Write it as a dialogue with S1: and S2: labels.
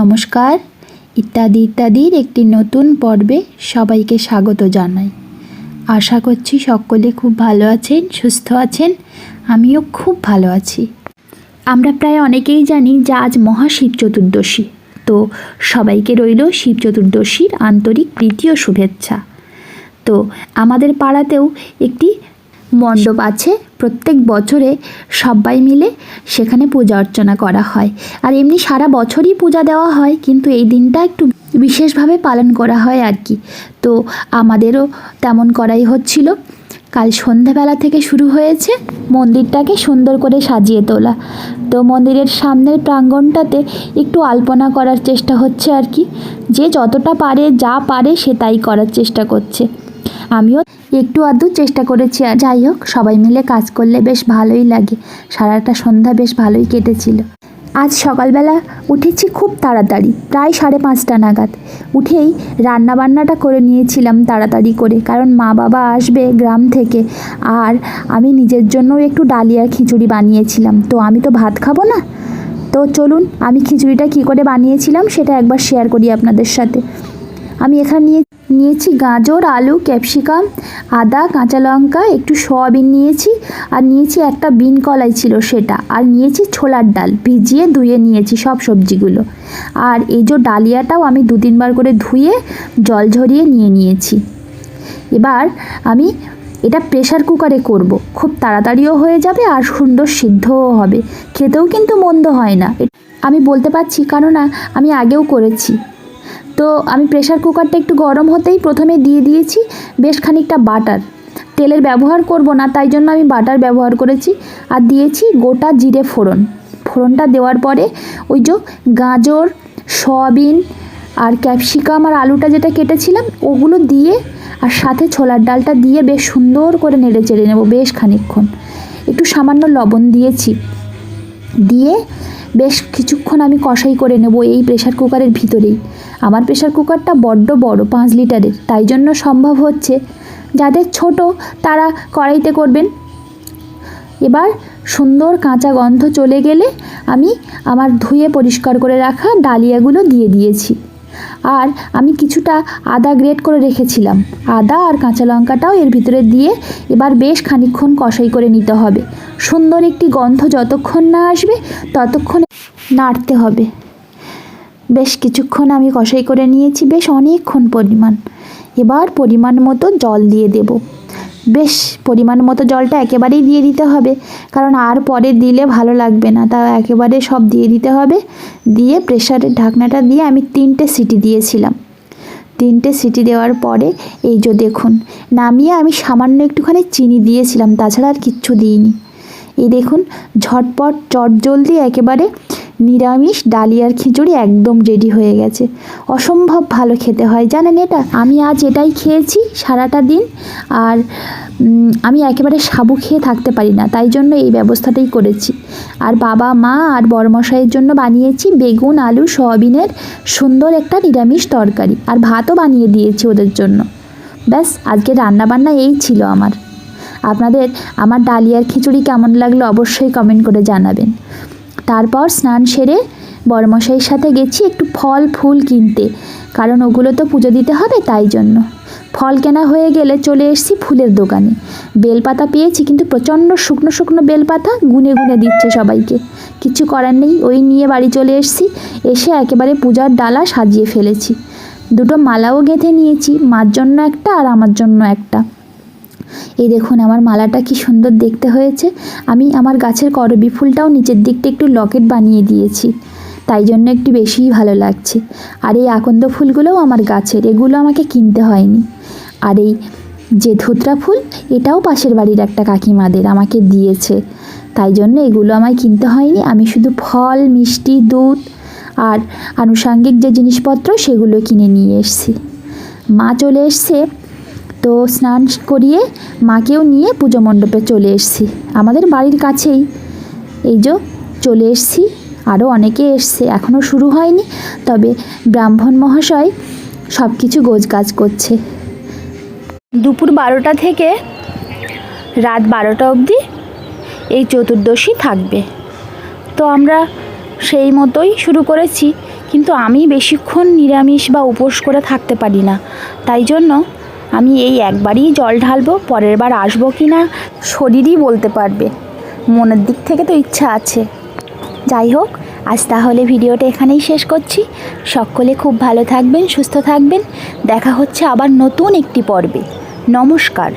S1: নমস্কার। ইত্যাদি ইত্যাদির একটি নতুন পর্বে সবাইকে স্বাগত জানাই। আশা করছি সকলে খুব ভালো আছেন, সুস্থ আছেন, আমিও খুব ভালো আছি। আমরা প্রায় অনেকেই জানি যে আজ মহাশিব চতুর্দশী, তো সবাইকে রইল শিব চতুর্দশীর আন্তরিক ও শুভেচ্ছা। তো আমাদের পাড়াতেও একটি মণ্ডপ আছে প্রত্যেক বছরে সবাই মিলে সেখানে পূজা অর্চনা করা হয়। আর এমনি সারা বছরই পূজা দেওয়া হয়, কিন্তু এই দিনটা একটু বিশেষভাবে পালন করা হয় আর কি। তো আমাদেরও তেমন করাই হচ্ছিল। কাল সন্ধ্যাবেলা থেকে শুরু হয়েছে, মন্দিরটাকে সুন্দর করে সাজিয়ে তোলা। তো মন্দিরের সামনের প্রাঙ্গণটাতে একটু আলপনা করার চেষ্টা হচ্ছে আর কি। যে যতটা পারে, যা পারে, সে তাই করার চেষ্টা করছে। আমিও একটু আধটু চেষ্টা করেছি। আর যাই হোক, সবাই মিলে কাজ করলে বেশ ভালোই লাগে। সারাটা সন্ধ্যা বেশ ভালোই কেটেছিল। আজ সকালবেলা উঠেছি খুব তাড়াতাড়ি, প্রায় সাড়ে পাঁচটা নাগাদ। উঠেই রান্না বান্নাটা করে নিয়েছিলাম তাড়াতাড়ি করে, কারণ মা বাবা আসবে গ্রাম থেকে। আর আমি নিজের জন্যও একটু ডালিয়া খিচুড়ি বানিয়েছিলাম। তো আমি তো ভাত খাব না? তো চলুন, আমি খিচুড়িটা কী করে বানিয়েছিলাম সেটা একবার শেয়ার করি আপনাদের সাথে। আমি এখানে নিয়ে নিয়েছি গাজর, আলু, ক্যাপসিকাম, আদা, কাঁচা লঙ্কা, একটু সয়াবিন নিয়েছি আর নিয়েছি একটা বিন কলাই ছিল সেটা। আর নিয়েছি ছোলার ডাল, ভিজিয়ে ধুয়ে নিয়েছি সব সবজিগুলো। আর এই যে ডালিয়াটাও আমি দু তিনবার করে ধুয়ে জল ঝরিয়ে নিয়ে নিয়েছি। এবার আমি এটা প্রেশার কুকারে করব। খুব তাড়াতাড়িও হয়ে যাবে আর সুন্দর সিদ্ধও হবে। খেতেও কিন্তু মন্দ হয় না। আমি বলতে পারছি, কেননা আমি আগেও করেছি। তো আমি প্রেশার কুকারটা একটু গরম হতেই প্রথমে দিয়ে দিয়েছি বেশ খানিকটা বাটার তেলের ব্যবহার করব না, তাই জন্য আমি বাটার ব্যবহার করেছি আর দিয়েছি গোটা জিরে ফোড়ন। ফোড়নটা দেওয়ার পরে ওই যে গাজর, সয়াবিন আর ক্যাপসিকাম আর আলুটা যেটা কেটেছিলাম, ওগুলো দিয়ে আর সাথে ছোলার ডালটা দিয়ে বেশ সুন্দর করে নেড়ে চেড়ে নেব বেশ খানিকক্ষণ। একটু সামান্য লবণ দিয়েছি। দিয়ে বেশ কিছুক্ষণ আমি কষাই করে নেব এই প্রেশার কুকারের ভিতরেই। আমার প্রেশার কুকারটা বড্ড বড়, পাঁচ লিটারের। তাই জন্য সম্ভব হচ্ছে যাদের ছোট তারা কড়াইতে করবেন। এবার সুন্দর কাঁচা গন্ধ চলে গেলে আমি আমার ধুয়ে পরিষ্কার করে রাখা ডালিয়াগুলো দিয়ে দিয়েছি। আর আমি কিছুটা আদা গ্রেট করে রেখেছিলাম। আদা আর কাঁচা লঙ্কাটাও এর ভিতরে দিয়ে এবার বেশ খানিকক্ষণ কষাই করে নিতে হবে। সুন্দর একটি গন্ধ যতক্ষণ না আসবে, ততক্ষণ নাড়তে হবে। বেশ কিছুক্ষণ আমি কষাই করে নিয়েছি, বেশ অনেকক্ষণ পরিমাণ। এবার পরিমাণ মতো জল দিয়ে দেব। বেশ পরিমাণ মতো জলটা একেবারেই দিয়ে দিতে হবে। কারণ আর পরে দিলে ভালো লাগবে না। তা একেবারে সব দিয়ে দিতে হবে। দিয়ে প্রেশারের ঢাকনাটা দিয়ে আমি তিনটে সিটি দিয়েছিলাম। তিনটে সিটি দেওয়ার পরে এই যে দেখুন, নামিয়ে আমি সামান্য একটুখানি চিনি দিয়েছিলাম। তাছাড়া আর কিচ্ছু দিইনি। এই দেখুন, ঝটপট চটজলদি একেবারে নিরামিষ ডালিয়ার খিচুড়ি একদম রেডি হয়ে গেছে। অসম্ভব ভালো খেতে হয়, জানেন এটা? আমি আজ এটাই খেয়েছি সারাটা দিন আর আমি একেবারে সাবু খেয়ে থাকতে পারি না, তাই জন্য এই ব্যবস্থাটাই করেছি। আর বাবা, মা আর বড়মশাইয়ের জন্য বানিয়েছি বেগুন, আলু, সয়াবিনের সুন্দর একটা নিরামিষ তরকারি আর ভাতও বানিয়ে দিয়েছি ওদের জন্য। ব্যাস, আজকে রান্নাবান্না এই ছিল আমার। আপনাদের আমার ডালিয়ার খিচুড়ি কেমন লাগল অবশ্যই কমেন্ট করে জানাবেন। তারপর স্নান সেরে বড়মশাইয়ের সাথে গেছি একটু ফল, ফুল কিনতে। কারণ ওগুলো তো পুজো দিতে হবে তাই জন্য। ফল কেনা হয়ে গেলে চলে এসেছি ফুলের দোকানে। বেলপাতা পেয়েছি কিন্তু প্রচণ্ড শুকনো শুকনো বেলপাতা গুনে গুনে দিচ্ছে সবাইকে। কিছু করার নেই, ওই নিয়ে বাড়ি চলে এসেছি। এসে একেবারে পূজার ডালা সাজিয়ে ফেলেছি। দুটো মালাও গেঁথে নিয়েছি, মার জন্য একটা আর আমার জন্য একটা। এই দেখুন, আমার মালাটা কি সুন্দর দেখতে হয়েছে। আমি আমার গাছের করবি ফুলটাও নিচের দিকটা একটু লকেট বানিয়ে দিয়েছি। তাই জন্য একটু বেশিই ভালো লাগছে। আর এই আকন্দ ফুলগুলোও আমার গাছের, এগুলো আমাকে কিনতে হয়নি। আর এই যে ধুতরা ফুল, এটাও পাশের বাড়ির একটা কাকিমাদের আমাকে দিয়েছে। তাই জন্য এগুলো আমায় কিনতে হয়নি। আমি শুধু ফল, মিষ্টি, দুধ আর আনুষাঙ্গিক যে জিনিসপত্র, সেগুলো কিনে নিয়ে এসেছি। মা চলে এসছে তো স্নান করিয়ে মাকেও নিয়ে পুজো মণ্ডপে চলে এসেছি। আমাদের বাড়ির কাছেই। এই যে চলে এসেছি আরও অনেকে এসছে এখনও শুরু হয়নি, তবে ব্রাহ্মণ মহাশয় সব কিছু গোছগাছ করছে। দুপুর বারোটা থেকে রাত বারোটা অবধি এই চতুর্দশী থাকবে। তো আমরা সেই মতোই শুরু করেছি, কিন্তু আমি বেশিক্ষণ নিরামিষ বা উপোস করে থাকতে পারি না। তাই জন্য আমি এই একবারই জল ঢালবো, পরের বার আসব কি না শরীরই বলতে পারবে। মনের দিক থেকে তো ইচ্ছা আছে। যাই হোক, আজ তাহলে ভিডিওটা এখানেই শেষ করছি। সকলে খুব ভালো থাকবেন, সুস্থ থাকবেন। দেখা হচ্ছে আবার নতুন একটি পর্বে। নমস্কার।